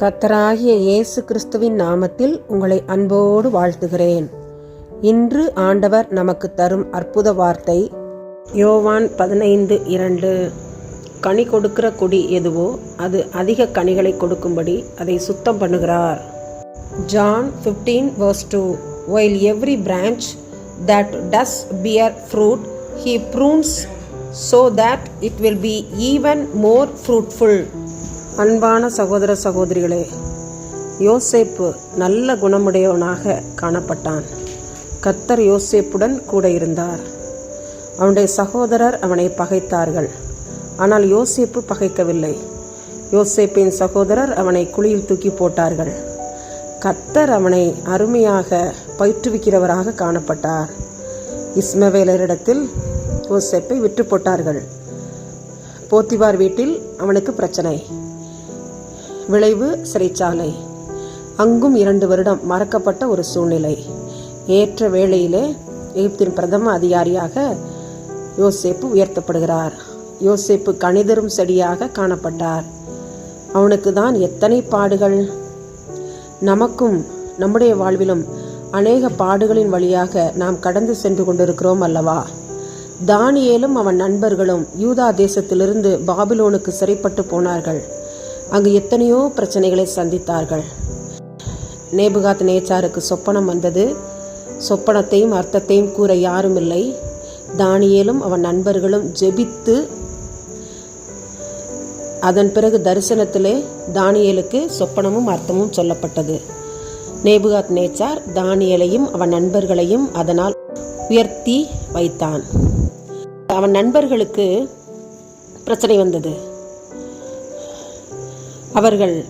கத்தராகிய இயேசு கிறிஸ்துவின் நாமத்தில் உங்களை அன்போடு வாழ்த்துகிறேன். இன்று ஆண்டவர் நமக்கு தரும் அற்புத வார்த்தை யோவான் பதினைந்து இரண்டு. கனி கொடுக்கிற கொடி எதுவோ அது அதிக கனிகளை கொடுக்கும்படி அதை சுத்தம் பண்ணுகிறார். John fifteen verse two while every branch that does bear fruit he prunes so that it will be even more fruitful அன்பான சகோதர சகோதரிகளே யோசேப்பு நல்ல குணமுடையவனாக காணப்பட்டான். கத்தர் யோசேப்புடன் கூட இருந்தார். அவனுடைய சகோதரர் அவனை பகைத்தார்கள். ஆனால் யோசேப்பு பகைக்கவில்லை. யோசேப்பின் சகோதரர் அவனை குழியில் தூக்கி போட்டார்கள். கத்தர் அவனை அருமையாக பயிற்றுவிக்கிறவராக காணப்பட்டார். இஸ்மவேலரிடத்தில் யோசேப்பை விற்று போட்டார்கள். போத்திவார் வீட்டில் அவனுக்கு பிரச்சனை. விளைவு சிறைச்சாலை. அங்கும் இரண்டு வருடம் மறக்கப்பட்ட ஒரு சூழ்நிலை. ஏற்ற வேளையிலே எகிப்தின் பிரதம அதிகாரியாக யோசேப்பு உயர்த்தப்படுகிறார். யோசேப்பு கணிதரும் செடியாக காணப்பட்டார். அவனுக்கு தான் எத்தனை பாடுகள்? நமக்கும் நம்முடைய வாழ்விலும் அநேக பாடுகளின் வழியாக நாம் கடந்து சென்று கொண்டிருக்கிறோம் அல்லவா? தானியேலும் அவன் நண்பர்களும் யூதா தேசத்திலிருந்து பாபிலோனுக்கு சிறைப்பட்டு போனார்கள். அங்கு எத்தனையோ பிரச்சனைகளை சந்தித்தார்கள். நேபுகாத் நேச்சாருக்கு சொப்பனம் வந்தது. சொப்பனத்தையும் அர்த்தத்தையும் கூற யாரும் இல்லை தானியேலும் அவன் நண்பர்களும் ஜெபித்து அதன் பிறகு தரிசனத்திலே தானியலுக்கு சொப்பனமும் அர்த்தமும் சொல்லப்பட்டது. நேபுகாத் நேச்சார் தானியலையும் அவன் நண்பர்களையும் அதனால் உயர்த்தி வைத்தான். அவன் நண்பர்களுக்கு பிரச்சனை வந்தது. அவர்கள்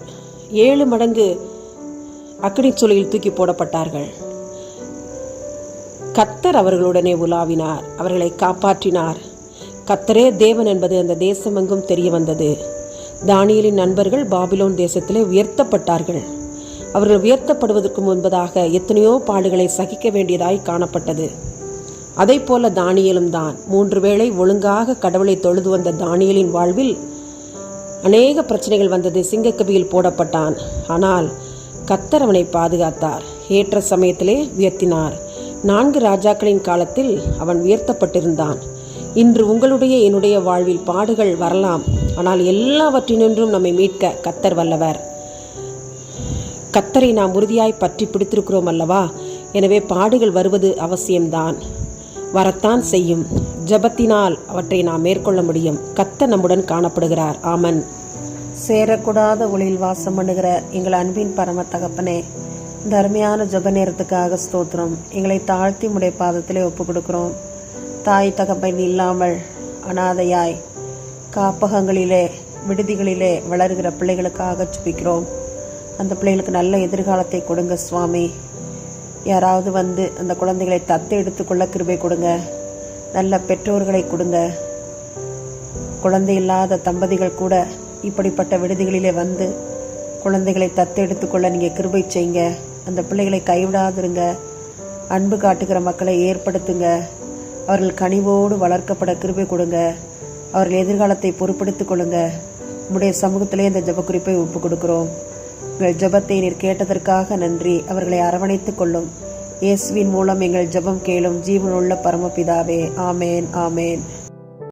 ஏழு மடங்கு அக்னிச்சொலியில் தூக்கி போடப்பட்டார்கள். கத்தர் அவர்களுடனே உலாவினார். அவர்களை காப்பாற்றினார். கத்தரே தேவன் என்பது அந்த தேசமெங்கும் தெரிய வந்தது. தானியலின் நண்பர்கள் பாபிலோன் தேசத்திலே உயர்த்தப்பட்டார்கள். அவர்கள் உயர்த்தப்படுவதற்கு முன்பதாக எத்தனையோ பாடுகளை சகிக்க வேண்டியதாய் காணப்பட்டது. அதை போல தானியலும் தான். மூன்று வேளை ஒழுங்காக கடவுளை தொழுது வந்த தானியலின் வாழ்வில் அநேக பிரச்சனைகள் வந்தது சிங்கக்கவியில் போடப்பட்டான். ஆனால் கத்தர் அவனை பாதுகாத்தார். ஏற்ற சமயத்திலே உயர்த்தினார். நான்கு ராஜாக்களின் காலத்தில் அவன் உயர்த்தப்பட்டிருந்தான். இன்று உங்களுடைய என்னுடைய வாழ்வில் பாடுகள் வரலாம். ஆனால் எல்லாவற்றினின்றும் நம்மை மீட்க கத்தர் வல்லவர். கத்தரை நாம் உறுதியாய் பற்றி பிடித்திருக்கிறோம் அல்லவா? எனவே பாடுகள் வருவது அவசியம்தான். வரத்தான் செய்யும். ஜபத்தினால் அவற்றை நாம் மேற்கொள்ள முடியும். கத்த நம்முடன் காணப்படுகிறார். ஆமன். சேரக்கூடாத ஒளியில் வாசம் பண்ணுகிற எங்கள் அன்பின் பரம தகப்பனே இந்த அருமையான ஜப நேரத்துக்காக ஸ்தோத்திரம். எங்களை தாழ்த்தி முடைய பாதத்திலே ஒப்பு கொடுக்குறோம் தாய் தகப்பன் இல்லாமல் அனாதையாய் காப்பகங்களிலே விடுதிகளிலே வளர்கிற பிள்ளைகளுக்காக சுபிக்கிறோம் அந்த பிள்ளைகளுக்கு நல்ல எதிர்காலத்தை கொடுங்க சுவாமி. யாராவது வந்து அந்த குழந்தைகளை தத்து எடுத்துக்கொள்ள கிருபை கொடுங்க. நல்ல பெற்றோர்களை கொடுங்க. குழந்தை இல்லாத தம்பதிகள் கூட இப்படிப்பட்ட விடுதிகளிலே வந்து குழந்தைகளை தத்தெடுத்து கொள்ள நீங்கள் கிருபை செய்யுங்க. அந்த பிள்ளைகளை கைவிடாதிருங்க. அன்பு காட்டுகிற மக்களை ஏற்படுத்துங்க. அவர்கள் கனிவோடு வளர்க்கப்பட கிருபை கொடுங்க. அவர்கள் எதிர்காலத்தை பொறுப்படுத்திக் கொள்ளுங்க. உங்களுடைய சமூகத்திலே இந்த ஜப குறிப்பை ஒப்பு கொடுக்கிறோம். உங்கள் ஜபத்தை நீர் கேட்டதற்காக நன்றி. அவர்களை அரவணைத்துக் கொள்ளும். இயேசுவின் மூலம் எங்கள் ஜபம் கேளும் ஜீவனுள்ள பரமபிதாவே. ஆமேன் ஆமேன்.